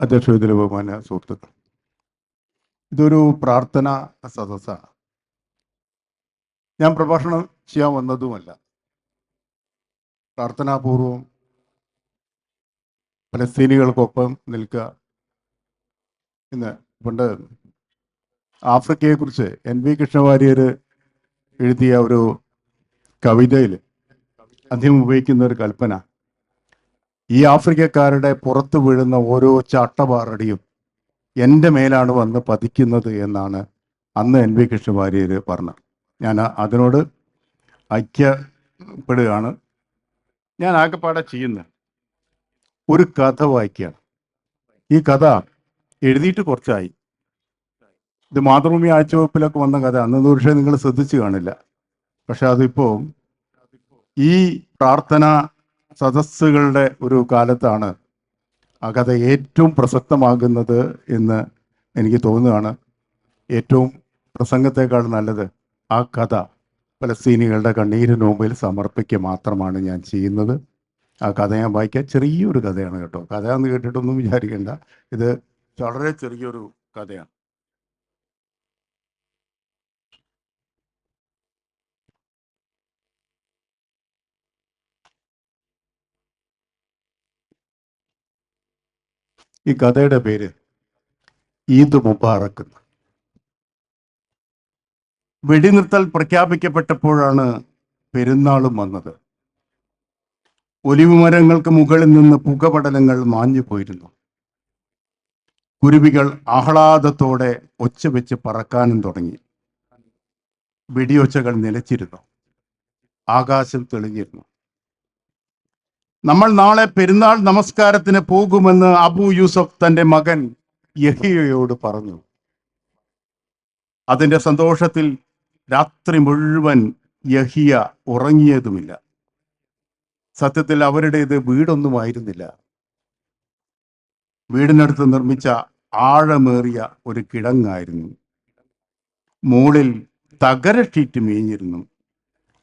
അധ്യക്ഷതയിലെ ബഹുമാന സുഹൃത്തുക്കൾ. ഇതൊരു പ്രാർത്ഥന സദസ്സാണ് ഞാൻ പ്രഭാഷണം ചെയ്യാൻ വന്നതുമല്ല. പ്രാർത്ഥനാപൂർവം പലസ്തീനികൾക്കൊപ്പം നിൽക്കുക ഇന്ന് പണ്ട് ആഫ്രിക്കയെക്കുറിച്ച് എൻ വി കൃഷ്ണവാര്യർ എഴുതിയ ഒരു കവിതയിൽ അദ്ദേഹം ഉപയോഗിക്കുന്ന ഒരു കൽപ്പന. ഈ ആഫ്രിക്കക്കാരുടെ പുറത്തു വീഴുന്ന ഓരോ ചാട്ടപാറടിയും എന്റെ മേലാണ് വന്ന് പതിക്കുന്നത് എന്നാണ് അന്ന് എൻ വി കൃഷ്ണവാര്യർ പറഞ്ഞത് ഞാൻ അതിനോട് ഐക്യപ്പെടുകയാണ്. ഞാൻ ആകെപ്പാടെ ചെയ്യുന്നത് ഒരു കഥ വായിക്കുകയാണ്. ഈ കഥ എഴുതിയിട്ട് കുറച്ചായി. ഇത് മാതൃഭൂമി ആഴ്ചവെപ്പിലൊക്കെ വന്ന കഥ. അന്ന് പക്ഷേ നിങ്ങൾ ശ്രദ്ധിച്ചു കാണില്ല. പക്ഷെ അതിപ്പോൾ ഈ പ്രാർത്ഥന സദസ്സുകളുടെ ഒരു കാലത്താണ് ആ കഥ ഏറ്റവും പ്രസക്തമാകുന്നത് എന്ന് എനിക്ക് തോന്നുകയാണ്. ഏറ്റവും പ്രസംഗത്തെക്കാൾ നല്ലത് ആ കഥ പലസ്തീനികളുടെ കണ്ണീരിന് മുമ്പിൽ സമർപ്പിക്കുക മാത്രമാണ് ഞാൻ ചെയ്യുന്നത്. ആ കഥ ഞാൻ വായിക്കാൻ ചെറിയൊരു കഥയാണ് കേട്ടോ. കഥ എന്ന് കേട്ടിട്ടൊന്നും വിചാരിക്കേണ്ട. ഇത് വളരെ ചെറിയൊരു കഥയാണ്. ഈ കഥയുടെ പേര് ഈദ് മുബാറക്ക്. വെടിനിർത്തൽ പ്രഖ്യാപിക്കപ്പെട്ടപ്പോഴാണ് പെരുന്നാളും വന്നത്. ഒലിവ് മരങ്ങൾക്ക് മുകളിൽ നിന്ന് പുകപടലങ്ങൾ മാഞ്ഞു പോയിരുന്നു. കുരുവികൾ ആഹ്ലാദത്തോടെ ഒച്ച വെച്ച് പറക്കാനും തുടങ്ങി. വെടിയൊച്ചകൾ നിലച്ചിരുന്നു. ആകാശം തെളിഞ്ഞിരുന്നു. നമ്മൾ നാളെ പെരുന്നാൾ നമസ്കാരത്തിന് പോകുമെന്ന് അബു യൂസഫ് തന്റെ മകൻ യഹിയയോട് പറഞ്ഞു. അതിന്റെ സന്തോഷത്തിൽ രാത്രി മുഴുവൻ യഹിയ ഉറങ്ങിയതുമില്ല. സത്യത്തിൽ അവരുടേത് വീടൊന്നുമായിരുന്നില്ല. വീടിനടുത്ത് നിർമ്മിച്ച ആഴമേറിയ ഒരു കിടങ്ങായിരുന്നു. മുകളിൽ തകര ഷീറ്റ് മേഞ്ഞിരുന്നു.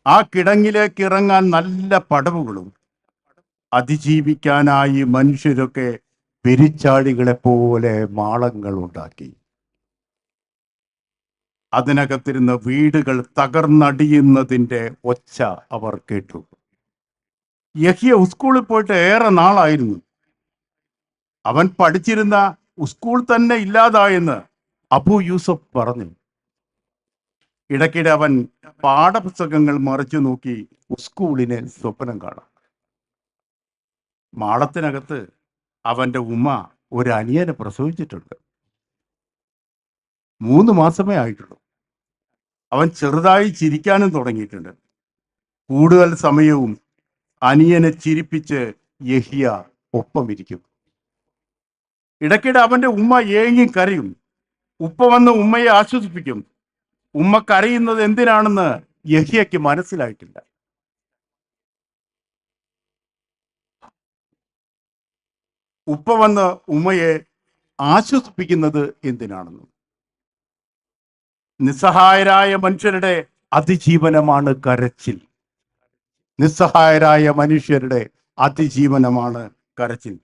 ആ കിടങ്ങിലേക്ക് ഇറങ്ങാൻ നല്ല പടവുകളും അതിജീവിക്കാനായി മനുഷ്യരൊക്കെ പെരിച്ചാഴികളെ പോലെ മാളങ്ങൾ ഉണ്ടാക്കി അതിനകത്തിരുന്ന വീടുകൾ തകർന്നടിയുന്നതിന്റെ ഒച്ച അവർ കേട്ടു. യഹിയ സ്കൂളിൽ പോയിട്ട് ഏറെ നാളായിരുന്നു. അവൻ പഠിച്ചിരുന്ന സ്കൂൾ തന്നെ ഇല്ലാതായെന്ന് അബു യൂസഫ് പറഞ്ഞു. ഇടയ്ക്കിടെ അവൻ പാഠപുസ്തകങ്ങൾ മറിച്ചു നോക്കി സ്കൂളിനെ സ്വപ്നം കാണാം. മാളത്തിനകത്ത് അവന്റെ ഉമ്മ ഒരു അനിയനെ പ്രസവിച്ചിട്ടുണ്ട്. മൂന്ന് മാസമേ ആയിട്ടുള്ളൂ. അവൻ ചെറുതായി ചിരിക്കാനും തുടങ്ങിയിട്ടുണ്ട്. കൂടുതൽ സമയവും അനിയനെ ചിരിപ്പിച്ച് യഹിയ ഒപ്പം ഇരിക്കും ഇടയ്ക്കിടെ അവന്റെ ഉമ്മ ഏങ്ങി കരയും. ഉപ്പ വന്ന് ഉമ്മയെ ആശ്വസിപ്പിക്കും. ഉമ്മ കരയുന്നത് എന്തിനാണെന്ന് യഹിയയ്ക്ക് മനസ്സിലായിട്ടില്ല. ഉപ്പ വന്ന് ഉമ്മയെ ആശ്വസിപ്പിക്കുന്നത് എന്തിനാണെന്ന്. നിസ്സഹായരായ മനുഷ്യരുടെ അതിജീവനമാണ് കരച്ചിൽ. നിസ്സഹായരായ മനുഷ്യരുടെ അതിജീവനമാണ് കരച്ചിൽ.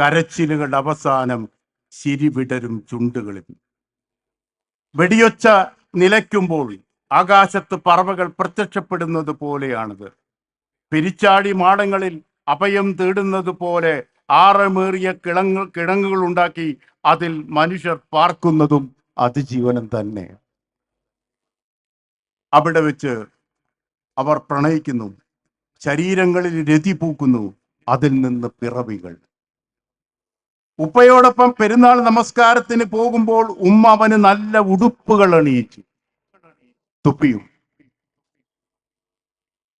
കരച്ചിലുകളുടെ അവസാനം ശിരിവിടരും ചുണ്ടുകളിൽ. വെടിയൊച്ച നിലയ്ക്കുമ്പോൾ ആകാശത്ത് പറവകൾ പ്രത്യക്ഷപ്പെടുന്നത് പോലെയാണിത്. പിരിച്ചാടി മാടങ്ങളിൽ അഭയം തേടുന്നത് പോലെ ആറമേറിയ കിളങ്ങ് കിഴങ്ങുകൾ ഉണ്ടാക്കി അതിൽ മനുഷ്യർ പാർക്കുന്നതും അതിജീവനം തന്നെ. അവിടെ വെച്ച് അവർ പ്രണയിക്കുന്നു. ശരീരങ്ങളിൽ രതി പൂക്കുന്നു. അതിൽ നിന്ന് പിറവികൾ. ഉപ്പയോടൊപ്പം പെരുന്നാൾ നമസ്കാരത്തിന് പോകുമ്പോൾ ഉമ്മ അവന് നല്ല ഉടുപ്പുകൾ അണിയിച്ചു. തുപ്പിയും.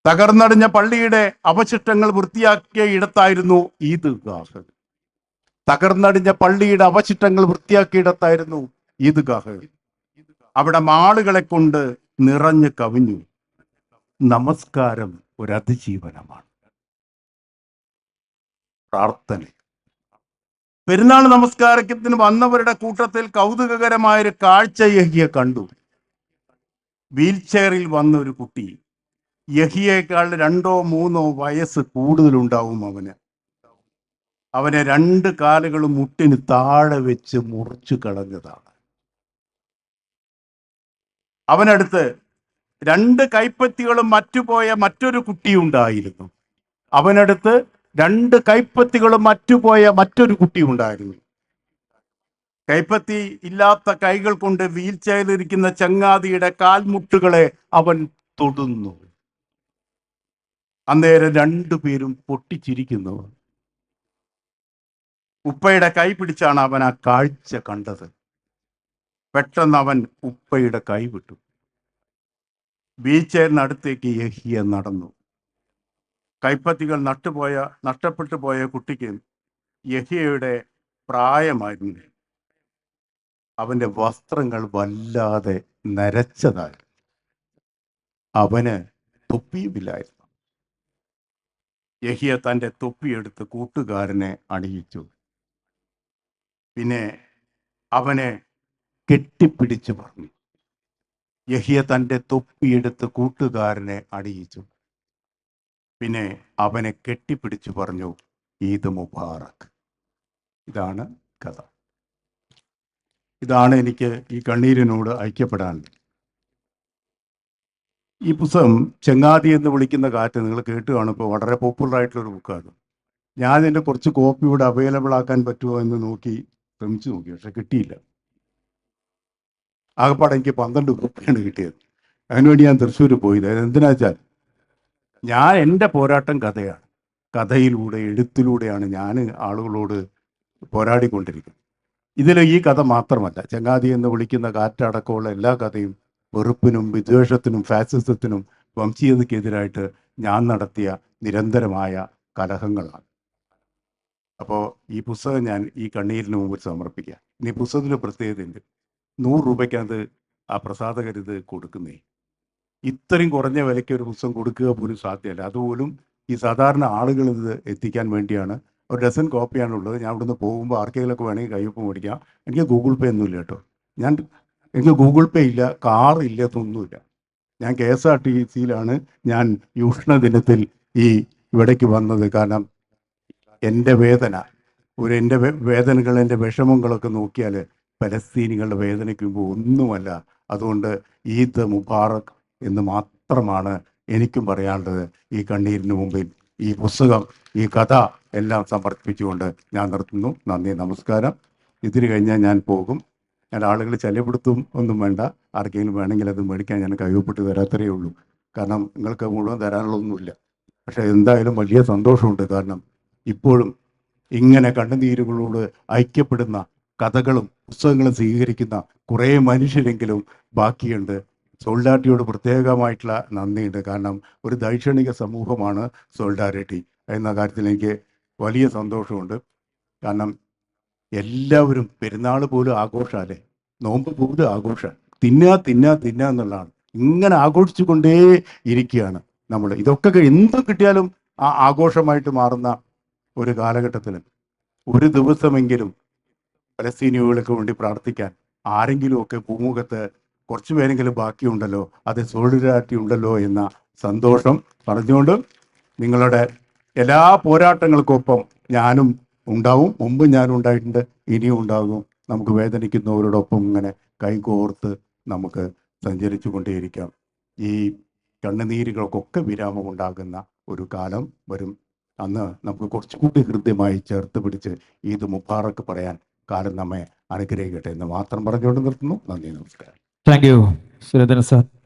തകർന്നടിഞ്ഞ പള്ളിയുടെ അവശിഷ്ടങ്ങൾ വൃത്തിയാക്കിയ ഇടത്തായിരുന്നു ഈദ്ഗാഹ് തകർന്നടിഞ്ഞ പള്ളിയുടെ അവശിഷ്ടങ്ങൾ വൃത്തിയാക്കിയ ഇടത്തായിരുന്നു ഈദ്ഗാഹ് അവിടെ മാളുകളെ കൊണ്ട് നിറഞ്ഞു കവിഞ്ഞു. നമസ്കാരം ഒരു അതിജീവനമാണ് പ്രാർത്ഥന. പെരുന്നാൾ നമസ്കാരത്തിന് വന്നവരുടെ കൂട്ടത്തിൽ കൗതുകകരമായൊരു കാഴ്ച യഹിയ കണ്ടു. വീൽ ചെയറിൽ വന്ന ഒരു കുട്ടി യഹിയേക്കാൾ രണ്ടോ മൂന്നോ വയസ്സ് കൂടുതലുണ്ടാവും അവന്. അവനെ രണ്ട് കാലുകളും മുട്ടിന് താഴെ വെച്ച് മുറിച്ചു കളഞ്ഞതാണ്. അവനടുത്ത് രണ്ട് കൈപ്പത്തികളും മറ്റുപോയ മറ്റൊരു കുട്ടിയുണ്ടായിരുന്നു. അവനടുത്ത് രണ്ട് കൈപ്പത്തികളും മറ്റുപോയ മറ്റൊരു കുട്ടി ഉണ്ടായിരുന്നു കൈപ്പത്തി ഇല്ലാത്ത കൈകൾ കൊണ്ട് വീൽ ചെയറിലിരിക്കുന്ന ചങ്ങാതിയുടെ കാൽമുട്ടുകളെ അവൻ തൊടുന്നു. അന്നേരം രണ്ടുപേരും പൊട്ടിച്ചിരിക്കുന്നു ഉപ്പയുടെ കൈ പിടിച്ചാണ് അവൻ ആ കാഴ്ച കണ്ടത്. പെട്ടെന്ന് അവൻ ഉപ്പയുടെ കൈ വിട്ടു. ബീച്ചേറിനടുത്തേക്ക് യഹിയ നടന്നു. കൈപ്പത്തികൾ നട്ടുപോയ നഷ്ടപ്പെട്ടു പോയ കുട്ടിക്ക് യഹിയയുടെ പ്രായമായിരുന്നു. അവന്റെ വസ്ത്രങ്ങൾ വല്ലാതെ നരച്ചതായി അവന് തൊപ്പിയുമില്ലായിരുന്നു. യഹിയ തന്റെ തൊപ്പിയെടുത്ത് കൂട്ടുകാരനെ അണിയിച്ചു. പിന്നെ അവനെ കെട്ടിപ്പിടിച്ചു പറഞ്ഞു. യഹിയ തന്റെ തൊപ്പിയെടുത്ത് കൂട്ടുകാരനെ അണിയിച്ചു. പിന്നെ അവനെ കെട്ടിപ്പിടിച്ചു പറഞ്ഞു ഈദ് മുബാറക്. ഇതാണ് കഥ. ഇതാണ് എനിക്ക് ഈ കണ്ണീരിനോട് ഐക്യപ്പെടാൻ ഈ പുസ്തകം ചെങ്ങാതി എന്ന് വിളിക്കുന്ന കാറ്റ് നിങ്ങൾ കേട്ട് കാണുമ്പോൾ വളരെ പോപ്പുലർ ആയിട്ടുള്ള ഒരു ബുക്കാണ് ഞാൻ ഇതിന്റെ കുറച്ച് കോപ്പി ഇവിടെ അവൈലബിൾ ആക്കാൻ പറ്റുമോ എന്ന് നോക്കി ശ്രമിച്ചു നോക്കി പക്ഷെ കിട്ടിയില്ല. ആകപ്പാടെ എനിക്ക് പന്ത്രണ്ട് കോപ്പിയാണ് കിട്ടിയത്. അതിനുവേണ്ടി ഞാൻ തൃശ്ശൂർ പോയത്. എന്തിനാ വെച്ചാൽ ഞാൻ എന്റെ പോരാട്ടം കഥയാണ്. കഥയിലൂടെ എഴുത്തിലൂടെയാണ് ഞാൻ ആളുകളോട് പോരാടിക്കൊണ്ടിരിക്കുന്നത്. ഇതിൽ ഈ കഥ മാത്രമല്ല ചങ്ങാതി എന്ന് വിളിക്കുന്ന കാറ്റടക്കമുള്ള എല്ലാ കഥയും വെറുപ്പിനും വിദ്വേഷത്തിനും ഫാസിസത്തിനും വംശീയതയ്ക്കെതിരായിട്ട് ഞാൻ നടത്തിയ നിരന്തരമായ കലഹങ്ങളാണ്. അപ്പോൾ ഈ പുസ്തകം ഞാൻ ഈ കണ്ണീരിന് മുമ്പിൽ സമർപ്പിക്കുക ഇനി പുസ്തകത്തിന് പ്രത്യേകതയുണ്ട് നൂറ് രൂപയ്ക്കകത്ത് ആ പ്രസാദകരിത് കൊടുക്കുന്നേ. ഇത്രയും കുറഞ്ഞ വിലയ്ക്ക് ഒരു പുസ്തകം കൊടുക്കുക പോലും സാധ്യമല്ല. അതുപോലും ഈ സാധാരണ ആളുകൾ ഇത് എത്തിക്കാൻ വേണ്ടിയാണ്. ഒരു ഡസൻ കോപ്പിയാണ് ഉള്ളത് ഞാൻ ഇവിടുന്ന് പോകുമ്പോൾ ആർക്കെങ്കിലുമൊക്കെ വേണമെങ്കിൽ കയ്യൊപ്പ് മേടിക്കാം. എനിക്ക് ഗൂഗിൾ പേ ഒന്നുമില്ല കേട്ടോ. ഞാൻ എനിക്ക് ഗൂഗിൾ പേ ഇല്ല കാർ ഇല്ല ഇതൊന്നുമില്ല ഞാൻ കെ എസ് ആർ ടി സിയിലാണ് ഞാൻ യൂഷ്ണ ദിനത്തിൽ ഈ ഇവിടേക്ക് വന്നത്. കാരണം എന്റെ വേദന ഒരു എന്റെ വേദനകൾ എന്റെ വിഷമങ്ങളൊക്കെ നോക്കിയാൽ പലസ്തീനികളുടെ വേദനയ്ക്ക് മുമ്പ് ഒന്നുമല്ല. അതുകൊണ്ട് ഈദ് മുബാറക് എന്ന് മാത്രമാണ് എനിക്കും പറയാനുള്ളത്. ഈ കണ്ണീരിന് മുമ്പിൽ ഈ പുസ്തകം ഈ കഥ എല്ലാം സമർപ്പിച്ചുകൊണ്ട് ഞാൻ നിർത്തുന്നു. നന്ദി നമസ്കാരം. ഇതിന് കഴിഞ്ഞാൽ ഞാൻ പോകും. ഞാൻ ആളുകൾ ശല്യപ്പെടുത്തും ഒന്നും വേണ്ട. ആർക്കെങ്കിലും വേണമെങ്കിൽ അത് മേടിക്കാൻ ഞാൻ കഴിവപ്പെട്ട് തരാത്തരേ ഉള്ളൂ. കാരണം നിങ്ങൾക്ക് മുഴുവൻ തരാനുള്ളതൊന്നുമില്ല. പക്ഷേ എന്തായാലും വലിയ സന്തോഷമുണ്ട്. കാരണം ഇപ്പോഴും ഇങ്ങനെ കണ്ണുനീരുകളോട് ഐക്യപ്പെടുന്ന കഥകളും പുസ്തകങ്ങളും സ്വീകരിക്കുന്ന കുറേ മനുഷ്യരെങ്കിലും ബാക്കിയുണ്ട്. സോൾഡാരിറ്റിയോട് പ്രത്യേകമായിട്ടുള്ള നന്ദിയുണ്ട്. കാരണം ഒരു ദൈക്ഷണിക സമൂഹമാണ് സോൾഡാരിറ്റി. എന്ന കാര്യത്തിൽ എനിക്ക് വലിയ സന്തോഷമുണ്ട്. കാരണം എല്ലാവരും പെരുന്നാൾ പോലും ആഘോഷമല്ലേ നോമ്പ് പോലും ആഘോഷം. തിന്നുക തിന്നുക തിന്നുക എന്നുള്ളതാണ്. ഇങ്ങനെ ആഘോഷിച്ചു കൊണ്ടേ ഇരിക്കുകയാണ് നമ്മൾ ഇതൊക്കെ എന്ത് കിട്ടിയാലും ആ ആഘോഷമായിട്ട് മാറുന്ന ഒരു കാലഘട്ടത്തിൽ ഒരു ദിവസമെങ്കിലും പലസ്തീനികൾക്ക് വേണ്ടി പ്രാർത്ഥിക്കാൻ ആരെങ്കിലുമൊക്കെ ഭൂമുഖത്ത് കുറച്ചു പേരെങ്കിലും ബാക്കിയുണ്ടല്ലോ അത് സോളിഡാരിറ്റി ഉണ്ടല്ലോ എന്ന സന്തോഷം പറഞ്ഞുകൊണ്ട് നിങ്ങളുടെ എല്ലാ പോരാട്ടങ്ങൾക്കൊപ്പം ഞാനും ഉണ്ടാവും. മുമ്പ് ഞാനും ഉണ്ടായിട്ടുണ്ട് ഇനിയും ഉണ്ടാകും. നമുക്ക് വേദനിക്കുന്നവരോടൊപ്പം ഇങ്ങനെ കൈകോർത്ത് നമുക്ക് സഞ്ചരിച്ചു കൊണ്ടേയിരിക്കാം ഈ കണ്ണുനീരുകൾക്കൊക്കെ വിരാമം ഉണ്ടാകുന്ന ഒരു കാലം വരും. അന്ന് നമുക്ക് കുറച്ചുകൂടി ഹൃദ്യമായി ചേർത്ത് പിടിച്ച് ഈദ് മുബാറക്ക് പറയാൻ കാലം നമ്മെ അനുഗ്രഹിക്കട്ടെ എന്ന് മാത്രം പറഞ്ഞുകൊണ്ട് നിർത്തുന്നു. നന്ദി നമസ്കാരം. Thank you Surendran sir.